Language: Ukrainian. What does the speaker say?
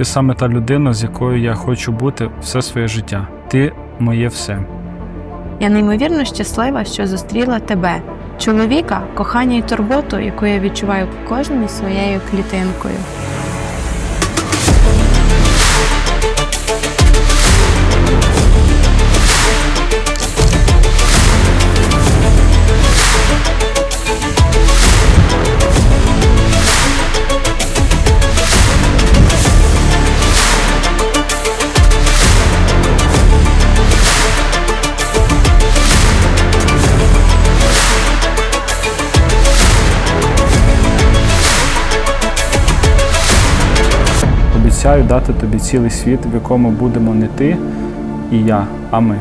Ти саме та людина, з якою я хочу бути все своє життя. Ти моє все. Я неймовірно щаслива, що зустріла тебе, чоловіка, кохання і турботу, яку я відчуваю кожною своєю клітинкою. Обіцяю дати тобі цілий світ, в якому будемо не ти і я, а ми.